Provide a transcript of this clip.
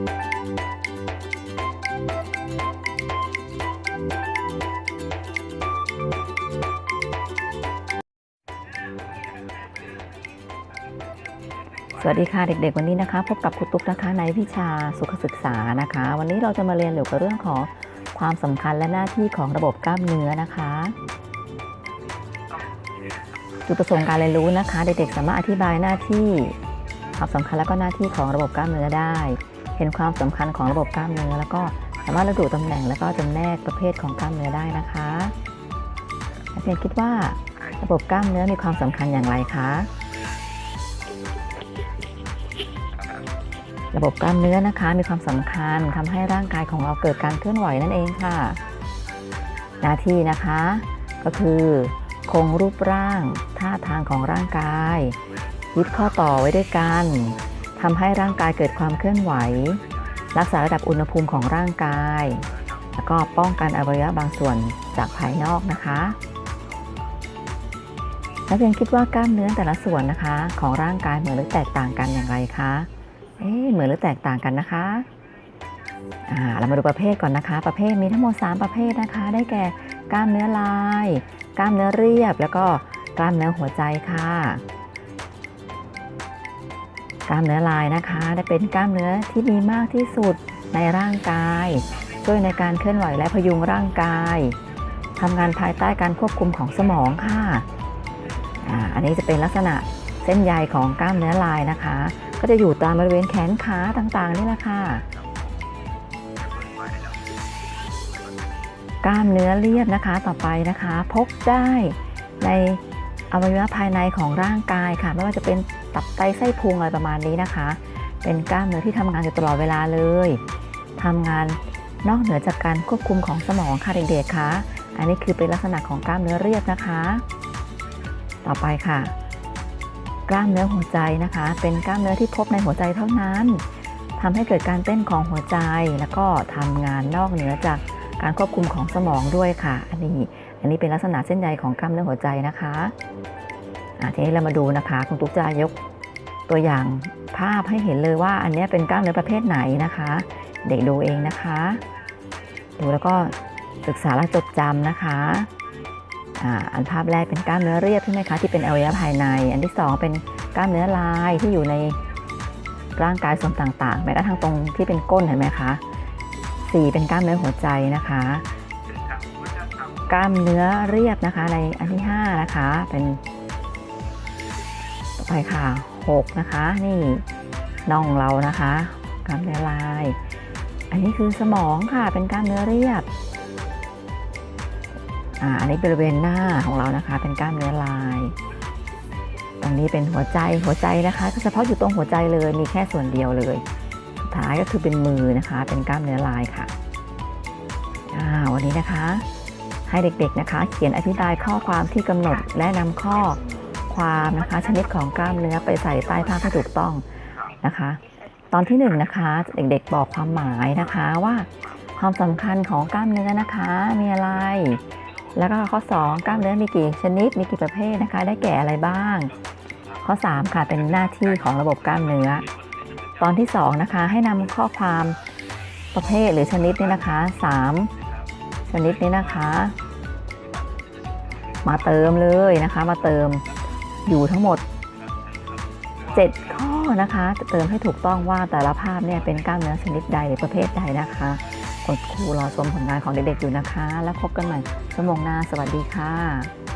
สวัสดีค่ะเด็กๆ วันนี้นะคะพบกับครูตุ๊กนะคะในวิชาสุขศึกษานะคะ วันนี้เราจะมาเรียนเกี่ยวกับเรื่องของความสำคัญและหน้าที่ของระบบกล้ามเนื้อนะคะจุดประสงค์การเรียนรู้นะคะ เด็กๆสามารถอธิบายหน้าที่ความสำคัญและก็หน้าที่ของระบบกล้ามเนื้อได้ เห็นความสำคัญของระบบกล้ามเนื้อแล้วก็สามารถระบุตำแหน่งและก็จำแนกประเภทของกล้ามเนื้อได้นะคะนักเรียนคิดว่าระบบกล้ามเนื้อมีความสำคัญอย่างไรคะระบบกล้ามเนื้อนะคะมีความสำคัญทำให้ร่างกายของเราเกิดการเคลื่อนไหวนั่นเองค่ะ หน้าที่นะคะ ก็คือ คงรูปร่างท่าทางของร่างกายยึดข้อต่อไว้ด้วยกัน ทำให้ร่างกายเกิดความเคลื่อนไหว รักษาระดับอุณหภูมิของร่างกาย แล้วก็ป้องกันอวัยวะบางส่วนจากภายนอกนะคะนักเรียนคิดว่ากล้ามเนื้อแต่ละส่วนนะคะ ของร่างกายเหมือนหรือแตกต่างกันอย่างไรคะเอ๊เหมือนหรือแตกต่างกันนะคะอ่าเรามาดูประเภทก่อนนะคะ ประเภทมีทั้งหมด 3 ประเภทนะคะ ได้แก่กล้ามเนื้อลาย กล้ามเนื้อเรียบ แล้วก็กล้ามเนื้อหัวใจค่ะ กล้ามเนื้อลายนะคะได้เป็นกล้ามเนื้อที่มีมากที่สุดในร่างกาย ช่วยในการเคลื่อนไหวและพยุงร่างกายทำงานภายใต้การควบคุมของสมองค่ะอันนี้จะเป็นลักษณะเส้นใยของกล้ามเนื้อลายนะคะ ก็จะอยู่ตามบริเวณแขนขาต่างๆนี่แหละค่ะ กล้ามเนื้อเรียบนะคะต่อไปนะคะ พบได้ในอวัยวะภายในของร่างกายค่ะ ไม่ว่าจะเป็น ตับไตไส้พุงอะไรประมาณนี้นะคะ เป็นกล้ามเนื้อที่ทำงานอยู่ตลอดเวลาเลยทำงานนอกเหนือจากการควบคุมของสมองค่ะเด็กๆคะอันนี้คือเป็นลักษณะของกล้ามเนื้อเรียบนะคะ ต่อไปค่ะ กล้ามเนื้อหัวใจนะคะ เป็นกล้ามเนื้อที่พบในหัวใจเท่านั้นทำให้เกิดการเต้นของหัวใจ แล้วก็ทำงานนอกเหนือจากการควบคุมของสมองด้วยค่ะ อันนี้ อันนี้เป็นลักษณะเส้นใยของกล้ามเนื้อหัวใจนะคะ ทีนี้เรามาดูนะคะคุณตุ๊กจะยกตัวอย่างภาพให้เห็นเลยว่าอันนี้เป็นกล้ามเนื้อประเภทไหนนะคะ เด็กดูเองนะคะ ดูแล้วก็ศึกษาและจดจำนะคะอ่าอันภาพแรกเป็นกล้ามเนื้อเรียบใช่ไหมคะที่เป็นอวัยวะภายใน อันที่สองเป็นกล้ามเนื้อลายที่อยู่ในร่างกายส่วนต่างๆแม้กระทั่งตรงที่เป็นก้นเห็นไหมคะสี่เป็นกล้ามเนื้อหัวใจนะคะ กล้ามเนื้อเรียบนะคะในอันที่ห้านะคะเป็นต่อ ไปค่ะหกนะคะ นี่น่องเรานะคะกล้ามเนื้อลาย อันนี้คือสมองค่ะเป็นกล้ามเนื้อเรียบอ่าอันนี้บริเวณหน้าของเรานะคะ เป็นกล้ามเนื้อลาย ตรงนี้เป็นหัวใจหัวใจนะคะ ก็เฉพาะอยู่ตรงหัวใจเลยมีแค่ส่วนเดียวเลยสุดท้ายก็คือเป็นมือนะคะ เป็นกล้ามเนื้อลายค่ะอ่าวันนี้นะคะให้เด็กๆนะคะ เขียนอธิบายข้อความที่กำหนดและนำข้อ ความนะคะ ชนิดของกล้ามเนื้อไปใส่ใต้ภาพให้ถูกต้องนะคะ ตอนที่หนึ่งนะคะเด็กๆบอกความหมายนะคะว่าความสำคัญของกล้ามเนื้อนะคะมีอะไร แล้วก็ข้อ 2 กล้ามเนื้อมีกี่ชนิดมีกี่ประเภทนะคะ ได้แก่อะไรบ้าง ข้อ 3 ค่ะเป็นหน้าที่ของระบบกล้ามเนื้อ ตอนที่ 2 นะคะ ให้นำข้อความประเภทหรือชนิดนี่นะคะ 3 ชนิดนี้นะคะ มาเติมเลยนะคะ มาเติม อยู่ทั้งหมด 7 ข้อนะคะจะเติมให้ถูกต้องว่าแต่ละภาพเนี่ยเป็นกล้ามเนื้อชนิดใดหรือประเภทใดนะคะคุณครูรอชมผลงานของเด็กๆอยู่นะคะ แล้วพบกันใหม่ชั่วโมงหน้าสวัสดีค่ะ